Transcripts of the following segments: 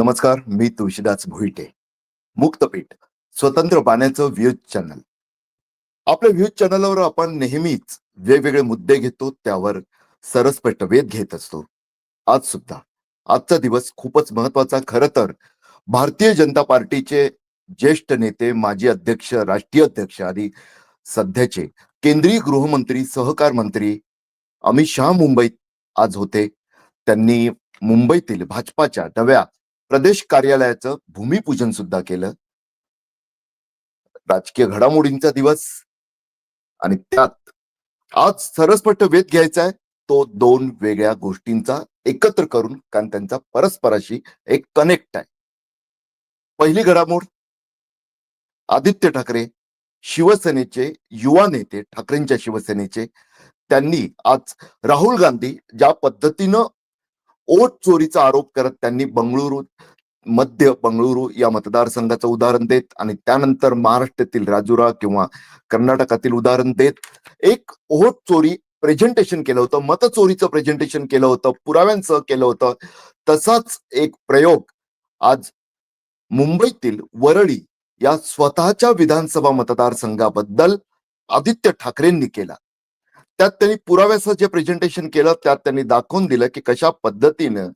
नमस्कार मी तुळशीदास भुईटे. मुक्तपीठ स्वतंत्र पाण्याचं व्ह्यूज चॅनल. आपल्या व्ह्यूज चॅनलवर आपण नेहमीच वेगवेगळे मुद्दे घेतो त्यावर सरसपट वेध घेत असतो. आज सुद्धा आजचा दिवस खूपच महत्त्वाचा खर तर भारतीय जनता पार्टीचे ज्येष्ठ नेते माजी अध्यक्ष राष्ट्रीय अध्यक्ष आणि सध्याचे केंद्रीय गृहमंत्री सहकार मंत्री अमित शहा मुंबईत आज होते. त्यांनी मुंबईतील भाजपाच्या नव्या प्रदेश कार्यालयाचं भूमिपूजन सुद्धा केलं. राजकीय घडामोडींचा दिवस. आणि त्यात आज सरसपट वेध घ्यायचा आहे. तो दोन वेगळ्या गोष्टींचा एकत्र करून कारण त्यांचा परस्पराशी एक कनेक्ट आहे. पहिली घडामोड आदित्य ठाकरे शिवसेनेचे युवा नेते ठाकरेंच्या शिवसेनेचे त्यांनी आज राहुल गांधी ज्या पद्धतीनं ओट चोरीचा आरोप करत त्यांनी बंगळुरू मध्य बंगळुरू या मतदारसंघाचं उदाहरण देत आणि त्यानंतर महाराष्ट्रातील राजुरा किंवा कर्नाटकातील उदाहरण देत एक ओट चोरी प्रेझेंटेशन केलं होतं मतचोरीचं प्रेझेंटेशन केलं होतं पुराव्यांसह केलं होतं. तसाच एक प्रयोग आज मुंबईतील वरळी या स्वतःच्या विधानसभा मतदारसंघाबद्दल आदित्य ठाकरेंनी केला. त्यात त्यांनी पुराव्याचं जे प्रेझेंटेशन केलं त्यात त्यांनी दाखवून दिलं की कशा पद्धतीनं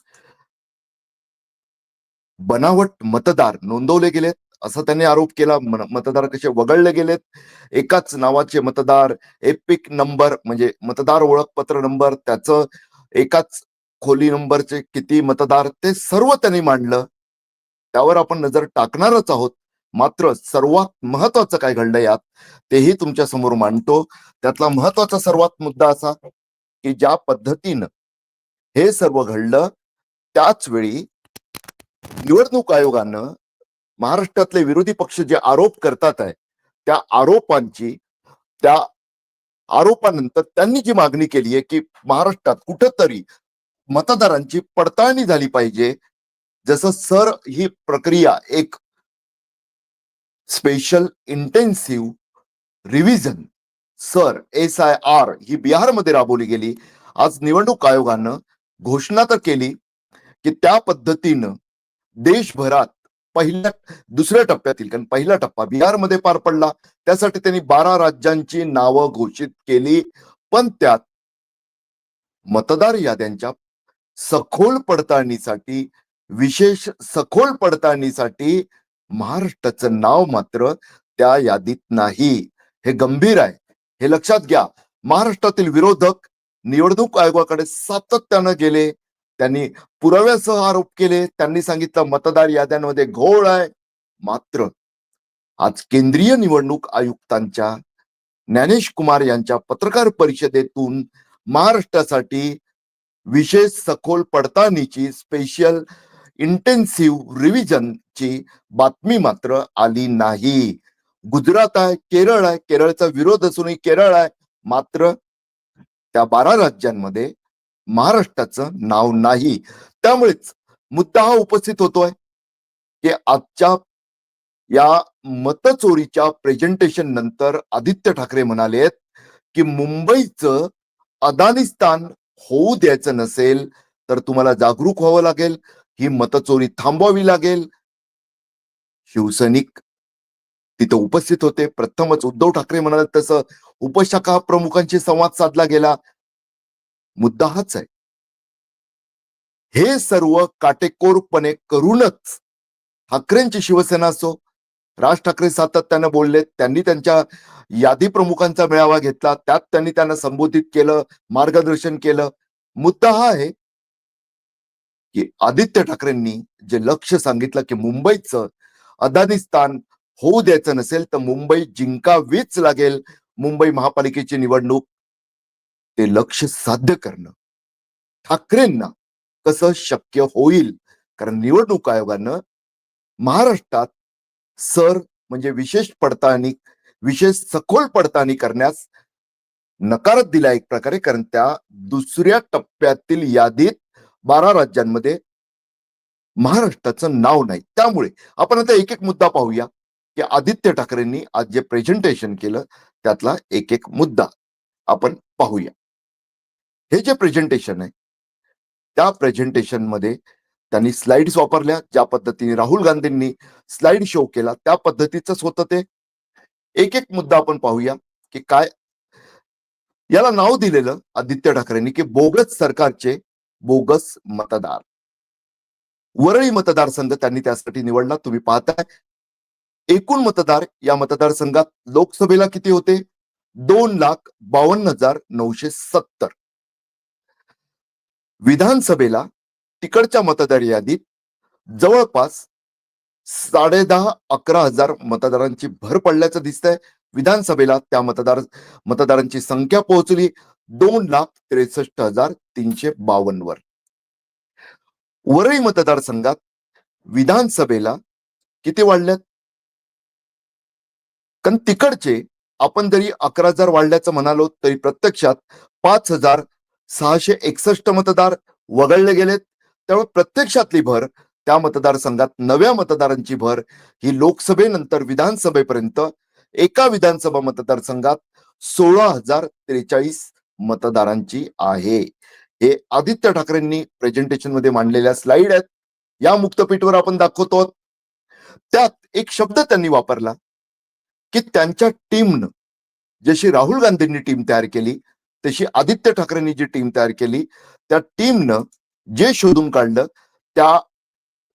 बनावट मतदार नोंदवले गेलेत. असा त्यांनी आरोप केला. मतदार कसे वगळले गेलेत. एकाच नावाचे मतदार एपिक नंबर म्हणजे मतदार ओळखपत्र नंबर त्याचं एकाच खोली नंबरचे किती मतदार ते सर्व त्यांनी मांडलं. त्यावर आपण नजर टाकणारच आहोत. मात्र सर्वात महत्वाचं काय घडलं यात तेही तुमच्यासमोर मांडतो. त्यातला महत्त्वाचा सर्वात मुद्दा असा की ज्या पद्धतीनं हे सर्व घडलं त्याच वेळी निवडणूक आयोगानं महाराष्ट्रातले विरोधी पक्ष जे आरोप करतात आहे त्या आरोपांची त्या आरोपानंतर त्यांनी जी मागणी केली आहे की महाराष्ट्रात कुठंतरी मतदारांची पडताळणी झाली पाहिजे. जसं सर ही प्रक्रिया एक special intensive revision sir S I R ही बिहारमध्ये राबवली गेली. आज निवडणूक आयोगानं घोषणा तर केली की त्या पद्धतीनं देशभरात पहिल्या दुसऱ्या टप्प्यातील कारण पहिला टप्पा बिहारमध्ये पार पडला. त्यासाठी त्यांनी बारा राज्यांची नावं घोषित केली. पण त्यात मतदार याद्यांच्या सखोल पडताळणीसाठी विशेष सखोल पडताळणीसाठी महाराष्ट्राचं नाव मात्र त्या यादीत नाही. हे गंभीर आहे. हे लक्षात घ्या. महाराष्ट्रातील विरोधक निवडणूक आयोगाकडे सातत्यानं गेले. त्यांनी पुराव्यासह आरोप केले. त्यांनी सांगितलं मतदार याद्यांमध्ये घोळ आहे. मात्र आज केंद्रीय निवडणूक आयुक्तांच्या ज्ञानेश कुमार यांच्या पत्रकार परिषदेतून महाराष्ट्रासाठी विशेष सखोल पडताळणीची स्पेशल इंटेन्सिव्ह ची बातमी मात्र आली नाही. गुजरात आहे केरळ आहे केरळचा विरोध असूनही केरळ आहे मात्र त्या बारा राज्यांमध्ये महाराष्ट्राचं नाव नाही. त्यामुळेच मुद्दा हा उपस्थित होतोय की आजच्या या मतचोरीच्या प्रेझेंटेशन नंतर आदित्य ठाकरे म्हणालेत की मुंबईचं अदानिस्तान होऊ द्यायचं नसेल तर तुम्हाला जागरूक व्हावं लागेल ही मतचोरी थांबवावी लागेल शिवसैनिक तिथं उपस्थित होते. प्रथमच उद्धव ठाकरे म्हणाले तसं उपशाखा प्रमुखांशी संवाद साधला गेला. मुद्दा हाच आहे. हे सर्व काटेकोरपणे करूनच ठाकरेंची शिवसेना असो राज ठाकरे सातत्यानं बोलले त्यांनी त्यांच्या यादी प्रमुखांचा मेळावा घेतला त्यात त्यांनी त्यांना संबोधित केलं मार्गदर्शन केलं. मुद्दा हा आहे की आदित्य ठाकरेंनी जे लक्ष सांगितलं की मुंबईचं अदानिस्तान होऊ द्यायचं नसेल तर मुंबई जिंकावीच लागेल. मुंबई महापालिकेची निवडणूक. ते लक्ष साध्य करणं. ठाकरेंना कसं शक्य होईल? कारण निवडणूक आयोगानं महाराष्ट्रात सर म्हणजे विशेष पडताळणी विशेष सखोल पडताळणी करण्यास नकारच दिला एक प्रकारे कारण त्या दुसऱ्या टप्प्यातील यादीत बारा राज्यांमध्ये महाराष्ट्राचं नाव नाही. त्यामुळे आपण आता एक एक मुद्दा पाहूया. की आदित्य ठाकरेंनी आज जे प्रेझेंटेशन केलं त्यातला एक एक मुद्दा आपण पाहूया. हे जे प्रेझेंटेशन आहे त्या प्रेझेंटेशनमध्ये त्यांनी स्लाइड्स वापरल्या. ज्या पद्धतीने राहुल गांधींनी स्लाइड शो केला त्या पद्धतीचंच होतं ते. एक एक मुद्दा आपण पाहूया की काय याला नाव दिलेलं आदित्य ठाकरेंनी की बोगस सरकारचे बोगस मतदार. वरळी मतदारसंघ त्यांनी त्यासाठी निवडला. तुम्ही पाहताय. एकूण मतदार या मतदारसंघात लोकसभेला किती होते? दोन लाख बावन्न हजार नऊशे सत्तर. विधानसभेला तिकडच्या मतदार यादीत जवळपास साडेदहा अकरा हजार मतदारांची भर पडल्याचं दिसतंय. विधानसभेला त्या मतदार मतदारांची संख्या पोहोचली दोन लाख त्रेसष्ट हजार तीनशे बावन्न वर. वरळी मतदारसंघात विधानसभेला किती वाढल्यात? कारण तिकडचे आपण जरी अकरा हजार वाढल्याचं म्हणालो तरी प्रत्यक्षात पाच हजार सहाशे एकसष्ट मतदार वगळले गेलेत. त्यामुळे प्रत्यक्षातली भर त्या मतदारसंघात नव्या मतदारांची भर ही लोकसभेनंतर विधानसभेपर्यंत एका विधानसभा मतदारसंघात सोळा हजार त्रेचाळीस मतदारांची आहे. हे आदित्य ठाकरेंनी प्रेझेंटेशनमध्ये मांडलेल्या स्लाइड आहेत. या मुक्तपीठवर आपण दाखवतो. त्यात एक शब्द त्यांनी वापरला की त्यांच्या टीमनं जशी राहुल गांधींनी टीम तयार केली तशी आदित्य ठाकरेंनी जी टीम तयार केली त्या टीमनं जे शोधून काढलं त्या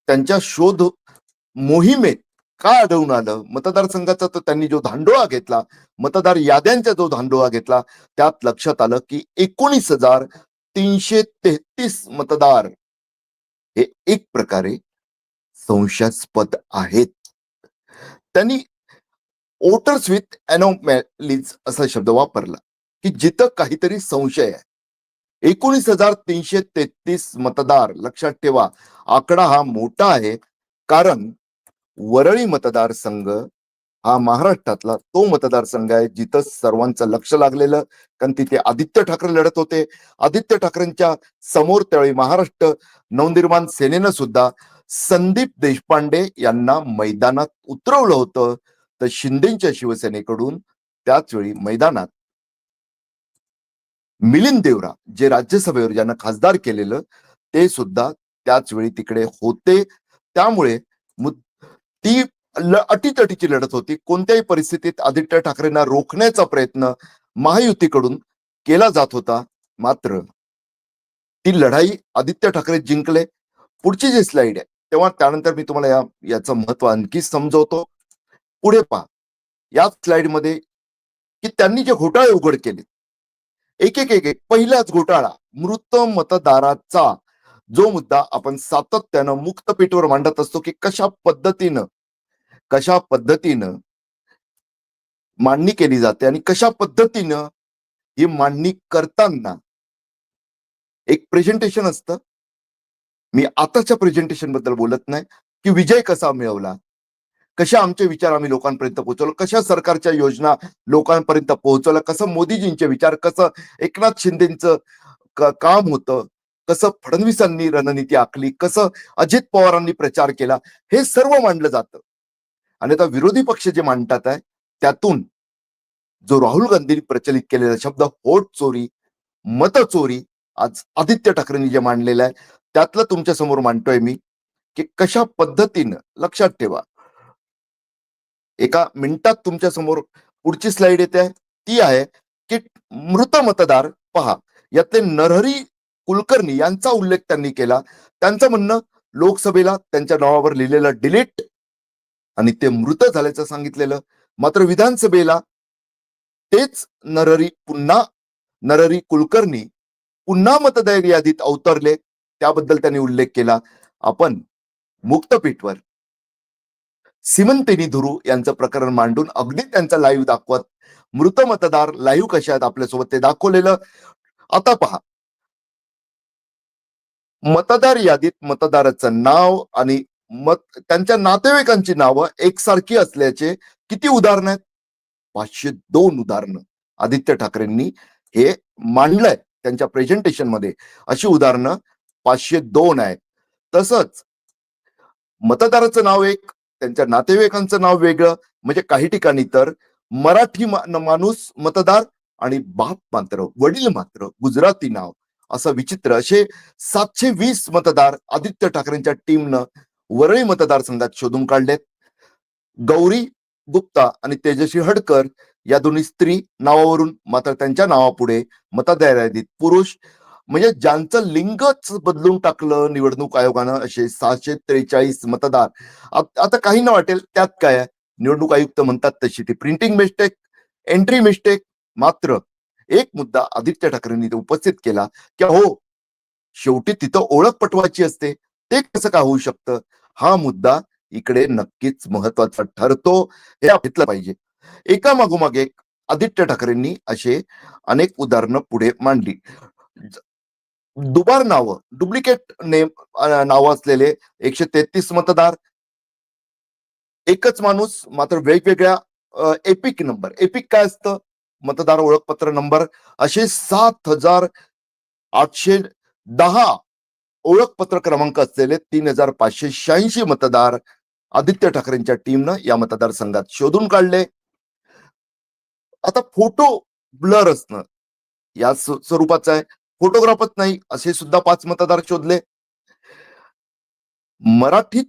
त्यांच्या शोध मोहिमेत काय आढळून आलं? मतदारसंघाचा तर त्यांनी जो धांडोळा घेतला मतदार याद्यांचा जो धांडोळा घेतला त्यात लक्षात आलं की एकोणीस हजार तीनशे तेहतीस मतदार हे एक प्रकारे संशयास्पद आहेत. त्यांनी वोटर्स विथ अनोमॅलीज असा शब्द वापरला की जिथं काहीतरी संशय आहे. एकोणीस हजार तीनशे तेहतीस मतदार लक्षात ठेवा आकडा हा मोठा आहे कारण वरळी मतदारसंघ हा महाराष्ट्रातला तो मतदारसंघ आहे जिथं सर्वांचं लक्ष लागलेलं कारण तिथे आदित्य ठाकरे लढत होते. आदित्य ठाकरेंच्या समोर त्यावेळी महाराष्ट्र नवनिर्माण सेनेनं सुद्धा संदीप देशपांडे यांना मैदानात उतरवलं होतं. तर शिंदेच्या शिवसेनेकडून त्याच वेळी मैदानात मिलिंद देवरा जे राज्यसभेवर ज्यांना खासदार केलेलं ते सुद्धा त्याच वेळी तिकडे होते. त्यामुळे ती अटीतटीची लढत होती. कोणत्याही परिस्थितीत आदित्य ठाकरेंना रोखण्याचा प्रयत्न महायुतीकडून केला जात होता. मात्र ती लढाई आदित्य ठाकरे जिंकले. पुढची जी स्लाइड आहे तेव्हा त्यानंतर मी तुम्हाला या याचं महत्त्व आणखी समजवतो. पुढे पहा. या स्लाइडमध्ये की त्यांनी जे घोटाळे उघड केले. एक एक एक एक पहिलाच घोटाळा मृत मतदाराचा. जो मुद्दा आपण सातत्यानं मुक्तपीठवर मांडत असतो की कशा पद्धतीनं कशा पद्धतीनं मांडणी केली जाते आणि कशा पद्धतीनं ही मांडणी करताना एक प्रेझेंटेशन असतं. मी आताच्या प्रेझेंटेशनबद्दल बोलत नाही की विजय कसा मिळवला? कशा आमचे विचार आम्ही लोकांपर्यंत पोहोचवलं? कशा सरकारच्या योजना लोकांपर्यंत पोहोचवल्या? कसं मोदीजींचे विचार कसं एकनाथ शिंदेचं काम होतं? कसं फडणवीसांनी रणनीती आखली? कसं अजित पवारांनी प्रचार केला? हे सर्व मांडलं जातं. आणि आता विरोधी पक्ष जे मांडतात आहे त्यातून जो राहुल गांधींनी प्रचलित केलेला शब्द होट चोरी मत चोरी आज आदित्य ठाकरेंनी जे मांडलेलं आहे त्यातलं तुमच्यासमोर मांडतोय मी की कशा पद्धतीनं लक्षात ठेवा. एका मिनिटात तुमच्यासमोर पुढची स्लाइड येते ती आहे की मृत मतदार पहा यातले नरहरी कुलकर्णी यांचा उल्लेख त्यांनी केला. त्यांचं म्हणणं लोकसभेला त्यांच्या नावावर लिहिलेलं डिलीट आणि ते मृत झाल्याचं सांगितलेलं. मात्र विधानसभेला तेच नररी पुन्हा नररी कुलकर्णी पुन्हा मतदार यादीत अवतरले. त्याबद्दल त्यांनी उल्लेख केला. आपण मुक्तपीठवर सिमंतिनी धुरू यांचं प्रकरण मांडून अगदी त्यांचा लाईव्ह दाखवत मृत मतदार लाईव्ह कशा आहेत आपल्यासोबत ते दाखवलेलं. आता पहा. मतदार यादीत मतदाराचं नाव आणि मत त्यांच्या नातेवाईकांची नावं एकसारखी असल्याचे किती उदाहरण आहेत? पाचशे दोन उदाहरणं. आदित्य ठाकरेंनी हे मांडलंय त्यांच्या प्रेझेंटेशनमध्ये अशी उदाहरणं पाचशे दोन आहेत. तसंच मतदाराचं नाव एक त्यांच्या नातेवाईकांचं नाव वेगळं म्हणजे काही ठिकाणी तर मराठी माणूस मतदार आणि बाप मात्र वडील मात्र गुजराती नाव. असं विचित्र असे सातशे वीस मतदार आदित्य ठाकरेंच्या टीमनं वरळी मतदारसंघात शोधून काढलेत. गौरी गुप्ता आणि तेजस्वी हडकर या दोन्ही स्त्री नावावरून मात्र त्यांच्या नावापुढे मतदार यादीत पुरुष म्हणजे ज्यांचं लिंगच बदलून टाकलं निवडणूक आयोगानं असे सहाशे त्रेचाळीस मतदार. आता काही ना वाटेल त्यात काय निवडणूक आयुक्त म्हणतात तशी ती प्रिंटिंग मिस्टेक एंट्री मिस्टेक मात्र एक मुद्दा आदित्य ठाकरेंनी उपस्थित केला की हो शेवटी तिथं ओळख पटवायची असते. ते कसं काय होऊ शकतं? हा मुद्दा इकडे नक्कीच महत्त्वाचा ठरतो हे घेतलं पाहिजे. एका मागोमाग एक आदित्य ठाकरेंनी असे अनेक उदाहरणं पुढे मांडली. दुबार नावं डुप्लिकेट नेम नावं असलेले एकशे तेहतीस मतदार. एकच माणूस मात्र वेगवेगळ्या एपिक नंबर. एपिक काय असतं? मतदार ओळखपत्र नंबर. असे सात हजार आठशे दहा ओळखपत्र क्रमांक असलेले तीन हजार पाचशे शहाऐंशी मतदार आदित्य ठाकरेंच्या टीमनं या मतदारसंघात शोधून काढले. आता फोटो ब्लर असणं या स्वरूपाचा स्वरूपाचं आहे. फोटोग्राफच नाही असे सुद्धा पाच मतदार शोधले. मराठीत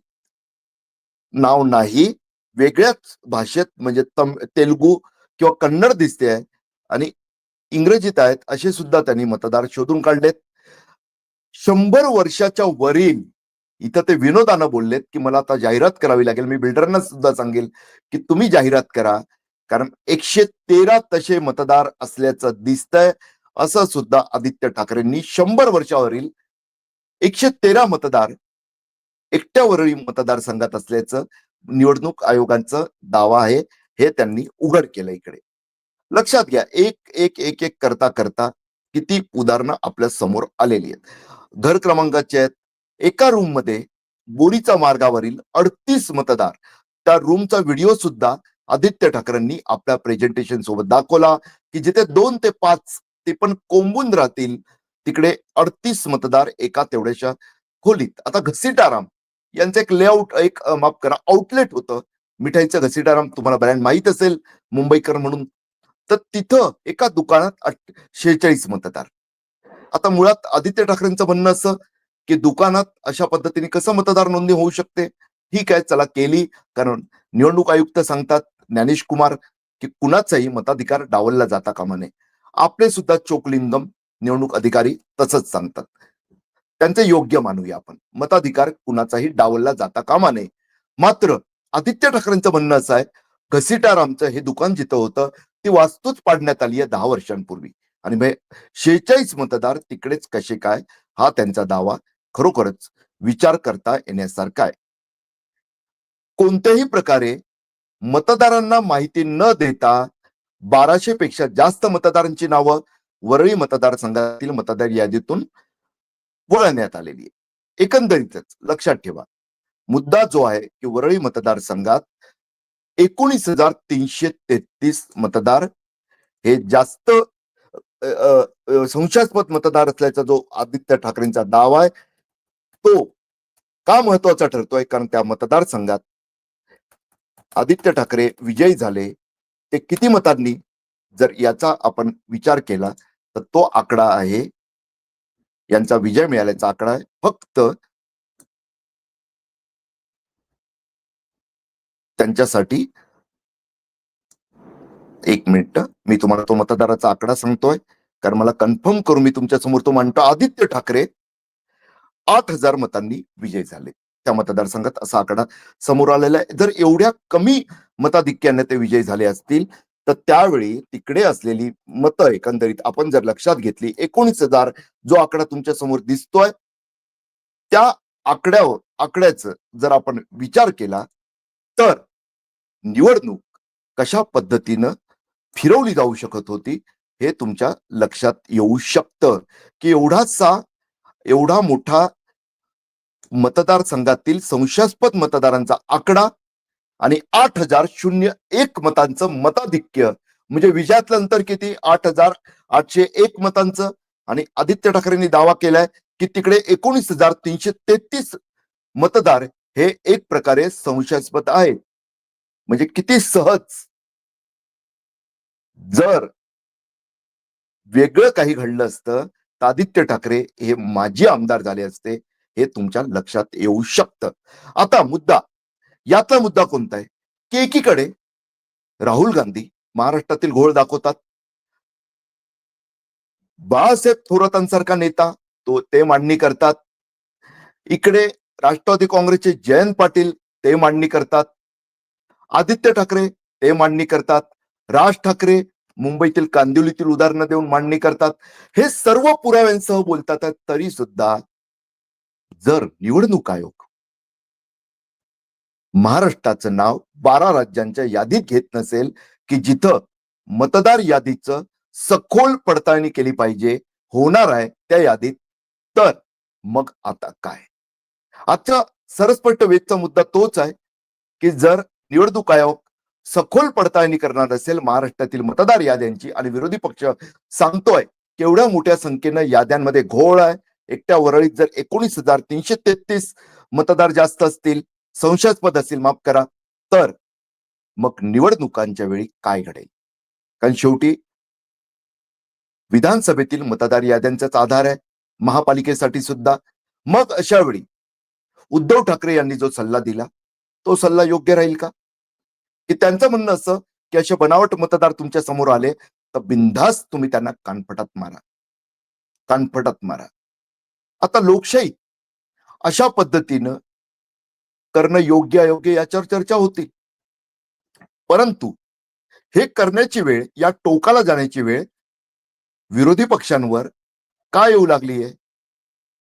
नाव नाही वेगळ्याच भाषेत म्हणजे तम तेलुगू किंवा कन्नड दिसते आहे आणि इंग्रजीत आहेत असे सुद्धा त्यांनी मतदार शोधून काढलेत. शंभर वर्षाच्या वरील इथं ते विनोदानं बोललेत की मला आता जाहिरात करावी लागेल. मी बिल्डरांना सुद्धा सांगेल की तुम्ही जाहिरात करा. कारण एकशे तेरा तसे मतदार असल्याचं दिसतंय असं सुद्धा आदित्य ठाकरेंनी शंभर वर्षावरील एकशे तेरा मतदार एकट्यावरील मतदारसंघात असल्याचं निवडणूक आयोगांचा दावा आहे. हे त्यांनी उघड केलं इकडे. लक्षात घ्या एक एक एक एक करता करता किती उदाहरणं आपल्यासमोर आलेली आहेत. घर क्रमांकाचे आहेत. एका रूममध्ये बोरीचा मार्गावरील अडतीस मतदार. त्या रूमचा व्हिडिओ सुद्धा आदित्य ठाकरेंनी आपल्या प्रेझेंटेशन सोबत दाखवला की जिथे दोन ते पाच ते पण कोंबून राहतील तिकडे अडतीस मतदार एका तेवढ्याशा खोलीत. आता घसीटाराम यांचं एक लेआउट एक माफ करा आउटलेट होतं. मिठाईचं घसीटाराम तुम्हाला ब्रँड माहीत असेल मुंबईकर म्हणून. तर तिथं एका दुकानात शेहेचाळीस मतदार. आता मुळात आदित्य ठाकरेंचं म्हणणं असं की दुकानात अशा पद्धतीने कसं मतदार नोंदणी होऊ शकते ठीक आहे चला केली? कारण निवडणूक आयुक्त सांगतात ज्ञानेश कुमार की कुणाचाही मताधिकार डावलला जाता कामा नये. आपले सुद्धा चोकलिंगम निवडणूक अधिकारी तसंच सांगतात. त्यांचे योग्य मानूया आपण. मताधिकार कुणाचाही डावलला जाता कामा नये. मात्र आदित्य ठाकरेंचं म्हणणं असं आहे घसीटारामचं हे दुकान जिथं होतं ती वास्तूच पाडण्यात आली आहे दहा वर्षांपूर्वी. आणि मग शेहेचाळीस मतदार तिकडेच कसे काय हा त्यांचा दावा खरोखरच विचार करता येण्यासारखा आहे. कोणत्याही प्रकारे मतदारांना माहिती न देता बाराशे पेक्षा जास्त मतदारांची नावं वरळी मतदारसंघातील मतदार यादीतून वळण्यात आलेली आहे. एकंदरीतच लक्षात ठेवा मुद्दा जो आहे की वरळी मतदारसंघात एकोणीस हजार तीनशे तेहतीस मतदार हे जास्त संशयास्पद मतदार असल्याचा जो आदित्य ठाकरेंचा दावा आहे तो का महत्त्वाचा ठरतोय? कारण त्या मतदारसंघात आदित्य ठाकरे विजयी झाले. ते किती मतांनी? जर याचा आपण विचार केला तर तो आकडा आहे यांचा विजय मिळाल्याचा आकडा आहे. फक्त त्यांच्यासाठी एक मिनिट. मी तुम्हाला तो मतदाराचा आकडा सांगतोय. कारण मला कन्फर्म करून मी तुमच्यासमोर तो मांडतो. आदित्य ठाकरे आठ हजार मतांनी विजय झाले. त्या मतदारसंघात असा आकडा समोर आलेला आहे. जर एवढ्या कमी मताधिक्याने ते विजय झाले असतील तर त्यावेळी तिकडे असलेली मतं एकंदरीत आपण जर लक्षात घेतली एकोणीस हजार जो आकडा तुमच्यासमोर दिसतोय त्या आकड्यावर आकड्याचं जर आपण विचार केला तर निवडणूक कशा पद्धतीनं फिरवली जाऊ शकत होती हे तुमच्या लक्षात येऊ शकतं. की एवढासा एवढा मोठा मतदारसंघातील संशयास्पद मतदारांचा आकडा आणि आठ हजार शून्य एक मतांचं मताधिक्य. म्हणजे विजयातलं अंतर किती? आठ हजार आठशे एक मतांचं. आणि आदित्य ठाकरेंनी दावा केलाय की तिकडे एकोणीस हजार तीनशे तेहतीस मतदार हे एक प्रकारे संशयास्पद आहे म्हणजे किती सहज जर वेगळं काही घडलं असतं तर आदित्य ठाकरे हे माजी आमदार झाले असते हे तुमच्या लक्षात येऊ शकतं. आता मुद्दा यातला मुद्दा कोणता आहे? की एकीकडे राहुल गांधी महाराष्ट्रातील घोळ दाखवतात. बाळासाहेब थोरातांसारखा नेता तो ते मांडणी करतात. इकडे राष्ट्रवादी काँग्रेसचे जयंत पाटील ते मांडणी करतात. आदित्य ठाकरे ते मांडणी करतात. राज ठाकरे मुंबईतील कांदिवलीतील उदाहरणं देऊन मांडणी करतात. हे सर्व पुराव्यांसह बोलतात तरी सुद्धा जर निवडणूक आयोग महाराष्ट्राचं नाव बारा राज्यांच्या यादीत घेत नसेल की जिथं मतदार यादीचं सखोल पडताळणी केली पाहिजे होणार आहे त्या यादीत तर मग आता काय? आजचा सरस्पष्ट वेदचा मुद्दा तोच आहे की जर निवडणूक आयोग सखोल पडताळणी करणार असेल महाराष्ट्रातील मतदार याद्यांची आणि विरोधी पक्ष सांगतोय केवढ्या मोठ्या संख्येनं याद्यांमध्ये घोळ आहे. एकट्या वरळीत जर एकोणीस हजार तीनशे तेहतीस मतदार जास्त असतील संशयास्पद असतील माफ करा. तर मग निवडणुकांच्या वेळी काय घडेल? कारण शेवटी विधानसभेतील मतदार याद्यांचाच आधार आहे महापालिकेसाठी सुद्धा. मग अशा वेळी उद्धव ठाकरे यांनी जो सल्ला दिला तो सल्ला योग्य राहील का? की त्यांचं म्हणणं असं की असे बनावट मतदार तुमच्यासमोर आले तर बिनधास्त तुम्ही त्यांना कानफटात मारा. कानफटात मारा. आता लोकशाही अशा पद्धतीनं करणं योग्य अयोग्य याच्यावर चर्चा होती. परंतु हे करण्याची वेळ या टोकाला जाण्याची वेळ विरोधी पक्षांवर का येऊ लागली आहे?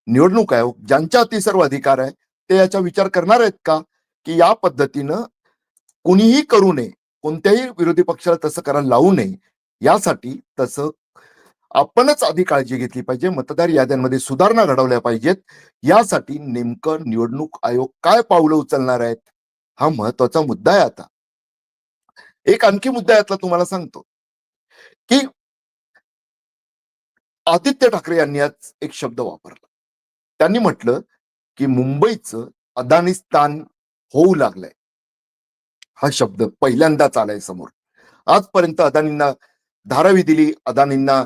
निवडणूक आयोग ज्यांच्या हाती सर्व अधिकार आहे ते याचा विचार करणार आहेत का? की या पद्धतीनं कुणीही करू नये कोणत्याही विरोधी पक्षाला तसं करायला लावू नये यासाठी तसं आपणच आधी काळजी घेतली पाहिजे मतदार याद्यांमध्ये सुधारणा घडवल्या पाहिजेत. यासाठी नेमकं निवडणूक आयोग काय पावलं उचलणार आहेत हा महत्त्वाचा मुद्दा आहे आता. एक आणखी मुद्दा यातला तुम्हाला सांगतो की आदित्य ठाकरे यांनी आज एक शब्द वापरला. त्यांनी म्हटलं की मुंबईचं अदानिस्तान होऊ लागलंय. हा शब्द पहिल्यांदाच आलाय समोर. आजपर्यंत अदानींना धारावी दिली अदानींना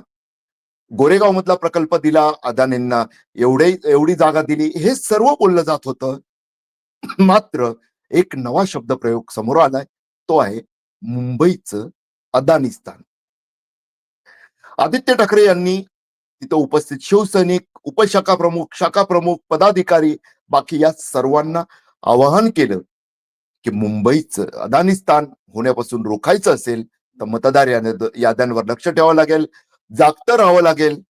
गोरेगाव मधला प्रकल्प दिला अदानींना एवढे एवढी जागा दिली हे सर्व बोललं जात होतं. मात्र एक नवा शब्द प्रयोग समोर आलाय तो आहे मुंबईचं अदानिस्तान आदित्य ठाकरे यांनी तिथं उपस्थित शिवसैनिक उपशाखा प्रमुख शाखा प्रमुख पदाधिकारी बाकी या सर्वांना आवाहन केलं. की मुंबईचं अदानिस्तान होण्यापासून रोखायचं असेल तर मतदार याद- याद्यांवर लक्ष ठेवावं लागेल जागतं राहावं लागेल.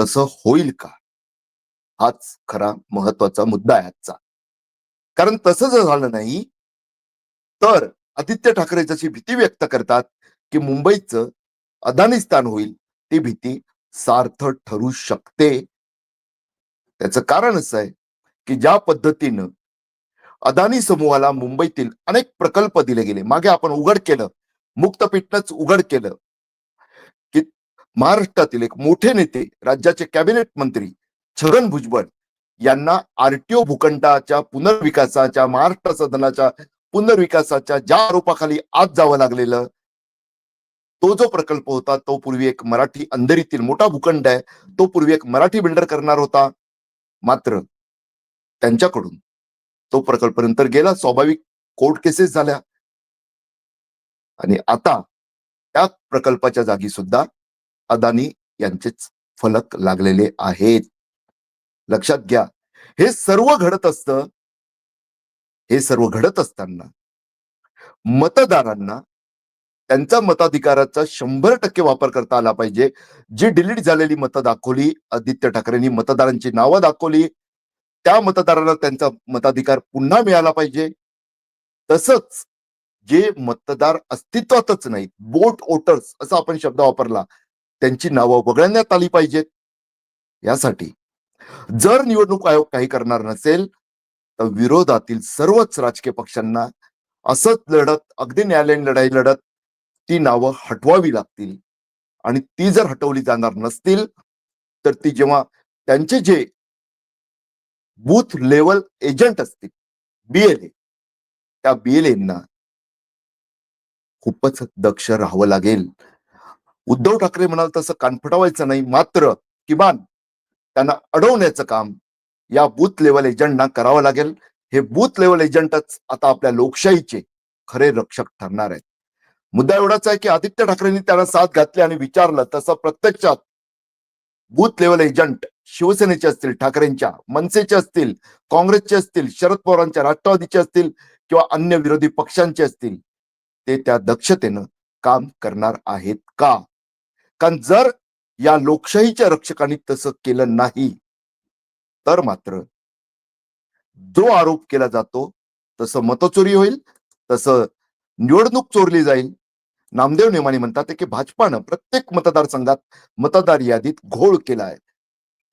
तसं होईल का? हाच खरा महत्त्वाचा मुद्दा आहे आजचा. कारण तसं जर झालं नाही तर आदित्य ठाकरे जशी भीती व्यक्त करतात की मुंबईचं अदानिस्तान होईल ती भीती सार्थ ठरू शकते. त्याचं कारण असं आहे की ज्या पद्धतीनं अदानी समूहाला मुंबईतील अनेक प्रकल्प दिले गेले. मागे आपण उघड केलं. मुक्तपीठनच उघड केलं. की महाराष्ट्रातील एक मोठे नेते राज्याचे कॅबिनेट मंत्री छगन भुजबळ यांना आरटीओ भूखंडाच्या पुनर्विकासाच्या महाराष्ट्र सदनाच्या पुनर्विकासाच्या ज्या आरोपाखाली आज जावं लागलेलं तो जो प्रकल्प होता तो पूर्वी एक मराठी अंधेरीतील मोठा भूखंड आहे. तो पूर्वी एक मराठी बिल्डर करणार होता. मात्र त्यांच्याकडून तो प्रकल्प नंतर गेला स्वाभाविक कोर्ट केसेस झाल्या. आणि आता त्या प्रकल्पाच्या जागी सुद्धा अदानी यांचेच फलक लागलेले आहेत. लक्षात घ्या हे सर्व घडत असतं हे सर्व घडत असताना मतदारांना त्यांचा मताधिकाराचा शंभर टक्के वापर करता आला पाहिजे. जी डिलीट झालेली मतं दाखवली आदित्य ठाकरेंनी मतदारांची नावं दाखवली त्या मतदाराला त्यांचा मताधिकार पुन्हा मिळाला पाहिजे. तसंच जे मतदार अस्तित्वातच नाहीत बोट वोटर्स असा आपण शब्द वापरला त्यांची नावं वगळण्यात आली पाहिजेत. यासाठी जर निवडणूक आयोग काही करणार नसेल तर विरोधातील सर्वच राजकीय पक्षांना असंच लढत अगदी न्यायालयीन लढाई लढत ती नावं हटवावी लागतील. आणि ती जर हटवली जाणार नसतील तर ती जेव्हा त्यांचे जे बूथ लेवल एजंट असतील. बीएलए त्या बीएलएंना खूपच दक्ष राहावं लागेल. उद्धव ठाकरे म्हणाल तसं कानफटावायचं नाही मात्र किमान त्यांना अडवण्याचं काम या बूथ लेवल एजंटना करावं लागेल. हे बूथ लेवल एजंटच आता आपल्या लोकशाहीचे खरे रक्षक ठरणार आहेत. मुद्दा एवढाच आहे की आदित्य ठाकरेंनी त्यांना साथ घातली आणि विचारलं तसं प्रत्यक्षात बूथ लेवल एजंट शिवसेनेचे असतील ठाकरेंच्या मनसेचे असतील काँग्रेसचे असतील शरद पवारांच्या राष्ट्रवादीचे असतील किंवा अन्य विरोधी पक्षांचे असतील ते त्या दक्षतेनं काम करणार आहेत का? कारण जर या लोकशाहीच्या रक्षकांनी तसं केलं नाही तर मात्र जो आरोप केला जातो तसं मतचोरी होईल तसं निवडणूक चोरली जाईल. नामदेव नेमाने म्हणतात की भाजपानं प्रत्येक मतदारसंघात मतदार यादीत घोळ केला आहे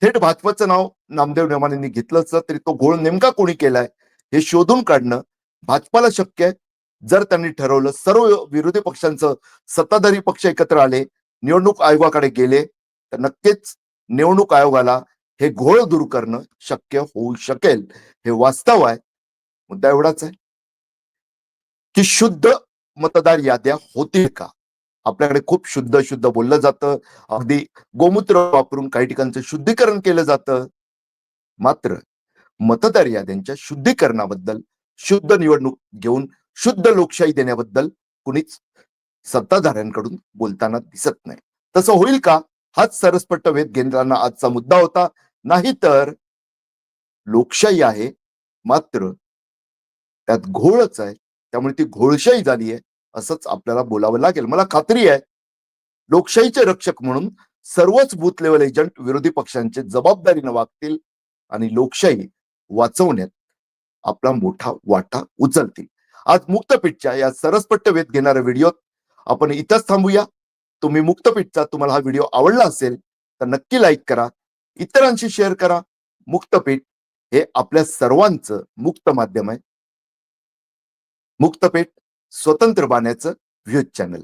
थेट भाजपचं नाव नामदेव नेमानेंनी घेतलं असलं तरी तो घोळ नेमका कोणी केलाय हे शोधून काढणं भाजपाला शक्य आहे. जर त्यांनी ठरवलं सर्व विरोधी पक्षांचं सत्ताधारी पक्ष एकत्र आले निवडणूक आयोगाकडे गेले तर नक्कीच निवडणूक आयोगाला हे घोळ दूर करणं शक्य होऊ शकेल. हे वास्तव आहे. मुद्दा एवढाच आहे. की शुद्ध मतदार याद्या होतील का? आपल्याकडे खूप शुद्ध शुद्ध बोललं जातं. अगदी गोमूत्र वापरून काही ठिकाणचं शुद्धीकरण केलं जातं. मात्र मतदार याद्यांच्या शुद्धीकरणाबद्दल शुद्ध निवडणूक घेऊन शुद्ध लोकशाही देण्याबद्दल कुणीच सत्ताधाऱ्यांकडून बोलताना दिसत नाही. तसं होईल का? हाच सरसपट्ट वेध घेणारा आजचा मुद्दा होता. नाहीतर लोकशाही आहे मात्र त्यात घोळच आहे. त्यामुळे ती घोळशाही झाली आहे. असंच आपल्याला बोलावं लागेल. मला खात्री आहे लोकशाहीचे रक्षक म्हणून सर्वच बूथ लेवल एजंट विरोधी पक्षांचे जबाबदारीनं वागतील आणि लोकशाही वाचवण्यात आपला मोठा वाटा उचलतील. आज मुक्तपीठच्या या सरसपट्ट वेध घेणाऱ्या व्हिडिओत आपण इथंच थांबूया. तुम्ही मुक्तपीठचा तुम्हाला हा व्हिडिओ आवडला असेल तर नक्की लाईक करा इतरांशी शेअर करा. मुक्तपीठ हे आपल्या सर्वांचं मुक्त माध्यम आहे. मुक्तपीठ स्वतंत्र बाण्याचं व्ह्यूज चॅनल.